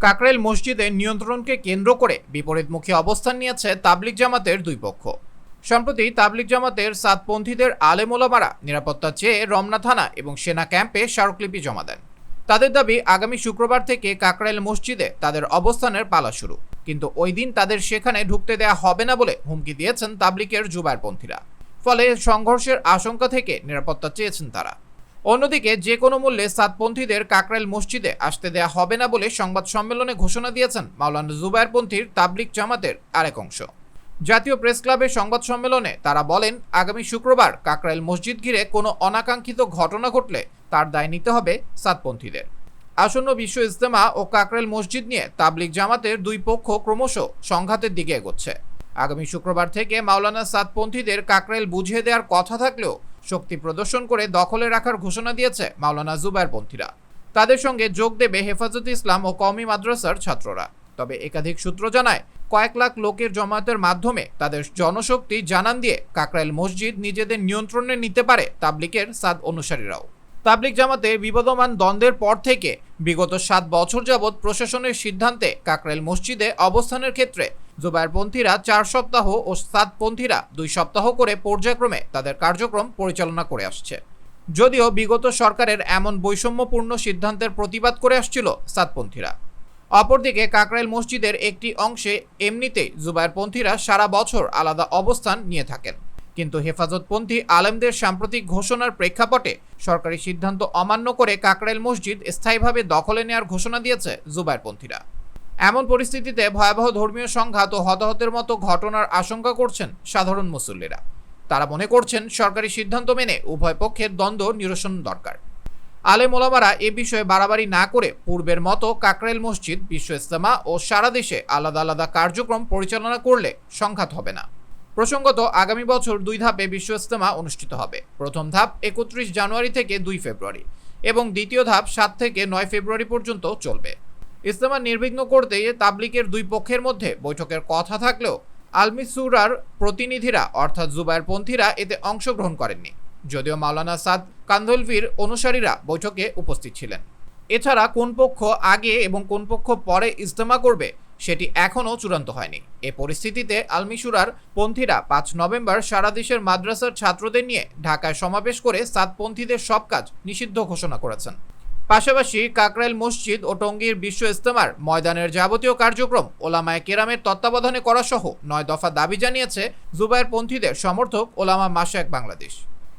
কাকরাইল মসজিদে নিয়ন্ত্রণকে কেন্দ্র করে বিপরীতমুখী অবস্থান নিয়েছে তাবলিগ জামাতের দুই পক্ষ। সম্প্রতি তাবলিগ জামাতের সাতপন্থীদের আলেমোলামারা নিরাপত্তা চেয়ে রমনা থানা এবং সেনা ক্যাম্পে স্মারকলিপি জমা দেন। তাদের দাবি, আগামী শুক্রবার থেকে কাকরাইল মসজিদে তাদের অবস্থানের পালা শুরু। কিন্তু ওই দিন তাদের সেখানে ঢুকতে দেয়া হবে না বলে হুমকি দিয়েছেন তাবলিকের জুবাইরপন্থীরা ফলে সংঘর্ষের আশঙ্কা থেকে নিরাপত্তা চেয়েছেন তারা। অন্যদিকে যে কোনো মূল্যে সাতপন্থীদের কাকরাইল মসজিদে আসতে দেয়া হবে না বলে সংবাদ সম্মেলনে ঘোষণা দিয়েছেন মাওলানা জুবাইরপন্থীর তাবলিক জামাতের আরেক অংশ। জাতীয় প্রেস ক্লাবের সংবাদ সম্মেলনে তারা বলেন, আগামী শুক্রবার কাকরাইল মসজিদ ঘিরে কোনো অনাকাঙ্ক্ষিত ঘটনা ঘটলে তার দায় নিতে হবে সাতপন্থীদের। আসন্ন বিশ্ব ইজতেমা ও কাকরাইল মসজিদ নিয়ে তাবলিক জামাতের দুই পক্ষ ক্রমশ সংঘাতের দিকে এগোচ্ছে। আগামী শুক্রবার থেকে মাওলানা সাতপন্থীদের কাকরাইল বুঝিয়ে দেওয়ার কথা থাকলেও শক্তি প্রদর্শন করে দখলে রাখার ঘোষণা দিয়েছে মাওলানা জুবাইরপন্থীরা তাদের সঙ্গে যোগ দেবে হেফাজত ইসলাম ও কওমি মাদ্রাসার ছাত্ররা। তবে একাধিক সূত্র জানায়, কয়েক লাখ লোকের জমায়েতের মাধ্যমে তাদের জনশক্তি জানান দিয়ে কাকরাইল মসজিদ নিজেদের নিয়ন্ত্রণে নিতে পারে তাবলিকের সাদ অনুসারীরাও। তাবলিক জামাতে বিবদমান দ্বন্দ্বের পর থেকে বিগত সাত বছর যাবৎ প্রশাসনের সিদ্ধান্তে কাকরাইল মসজিদে অবস্থানের ক্ষেত্রে জুবাইরপন্থীরা চার সপ্তাহ ও সাতপন্থীরা দুই সপ্তাহ করে পর্যায়ক্রমে তাদের কার্যক্রম পরিচালনা করে আসছে। যদিও বিগত সরকারের এমন বৈষম্যপূর্ণ সিদ্ধান্তের প্রতিবাদ করে আসছিল সাতপন্থীরা। অপরদিকে কাকরাইল মসজিদের একটি অংশে এমনিতেই জুবাইরপন্থীরা সারা বছর আলাদা অবস্থান নিয়ে থাকেন। কিন্তু হেফাজতপন্থী আলেমদের সাম্প্রতিক ঘোষণার প্রেক্ষাপটে সরকারি সিদ্ধান্ত অমান্য করে কাকরাইল মসজিদ স্থায়ীভাবে দখলে নেওয়ার ঘোষণা দিয়েছে জুবাইরপন্থীরা। এমন পরিস্থিতিতে ভয়াবহ ধর্মীয় সংঘাত ও হতাহতের মতো ঘটনার আশঙ্কা করছেন সাধারণ মুসল্লিরা। তারা মনে করছেন সরকারি সিদ্ধান্ত মেনে উভয় পক্ষের দ্বন্দ্ব নিরসন দরকার। আলেম ওলামারা এ বিষয়ে বাড়াবাড়ি না করে পূর্বের মতো কাকরাইল মসজিদ, বিশ্ব ইস্তেমা ও সারা দেশে আলাদা আলাদা কার্যক্রম পরিচালনা করলে সংঘাত হবে না। প্রসঙ্গত, আগামী বছর দুই ধাপে বিশ্ব ইস্তেমা অনুষ্ঠিত হবে। প্রথম ধাপ একত্রিশ জানুয়ারি থেকে দুই ফেব্রুয়ারি এবং দ্বিতীয় ধাপ সাত থেকে নয় ফেব্রুয়ারি পর্যন্ত চলবে। ইস্তেমা নির্বিঘ্ন করতে তাবলিকের দুই পক্ষের মধ্যে বৈঠকের কথা থাকলেও আলমিসুরার প্রতিনিধিরা, অর্থাৎ জুবাইরপন্থীরা, এতে অংশগ্রহণ করেননি। যদিও মাওলানা সাদ কান্ধলভির অনুসারীরা বৈঠকে উপস্থিত ছিলেন। এছাড়া কোন পক্ষ আগে এবং কোন পক্ষ পরে ইজতেমা করবে সেটি এখনও চূড়ান্ত হয়নি। এ পরিস্থিতিতে আলমিসুরার পন্থীরা পাঁচ নভেম্বর সারা দেশের মাদ্রাসার ছাত্রদের নিয়ে ঢাকায় সমাবেশ করে সাতপন্থীদের সব কাজ নিষিদ্ধ ঘোষণা করেছেন। পাশাপাশি কাকরাইল মসজিদ ও টঙ্গীর বিশ্ব ইস্তেমার ময়দানের যাবতীয় কার্যক্রম ওলামায় কেরামের তত্ত্বাবধানে করা সহ নয় দফা দাবি জানিয়েছে জুবাইর পন্থীদের সমর্থক ওলামা মাশায়েক বাংলাদেশ।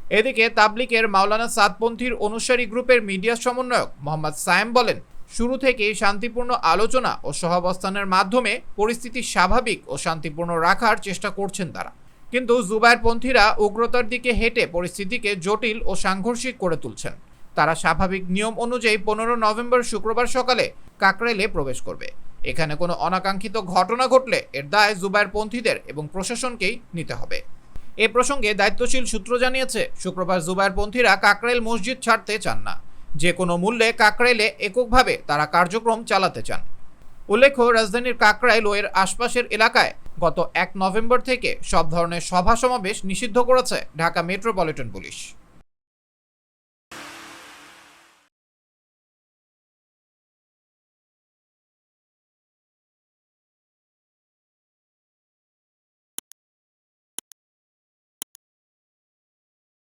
এদিকে তাবলিকের মাওলানা সাতপন্থীর অনুসারী গ্রুপের মিডিয়া সমন্বয়ক মোহাম্মদ সায়েম বলেন শুরু থেকেই শান্তিপূর্ণ আলোচনা ও সহাবস্থানের মাধ্যমে পরিস্থিতি স্বাভাবিক ও শান্তিপূর্ণ রাখার চেষ্টা করছেন তারা। কিন্তু জুবাইরপন্থীরা উগ্রতার দিকে হেঁটে পরিস্থিতিকে জটিল ও সাংঘর্ষিক করে তুলছেন। তারা স্বাভাবিক নিয়ম অনুযায়ী পনেরো নভেম্বর শুক্রবার সকালে কাকরাইলে প্রবেশ করবে। এখানে কোনো অনাকাঙ্ক্ষিত ঘটনা ঘটলে এর দায় জুবাইরপন্থীদের এবং প্রশাসনকেই নিতে হবে। এ প্রসঙ্গে দায়িত্বশীল সূত্র জানিয়েছে, শুক্রবার জুবাইরপন্থীরা কাকরাইল মসজিদ ছাড়তে চান না। যে কোনো মূল্যে কাকরাইলে এককভাবে তারা কার্যক্রম চালাতে চান। উল্লেখ্য, রাজধানীর কাকরাইল ওয়ের আশপাশের এলাকায় গত এক নভেম্বর থেকে সব ধরনের সভা সমাবেশ নিষিদ্ধ করেছে ঢাকা মেট্রোপলিটন পুলিশ।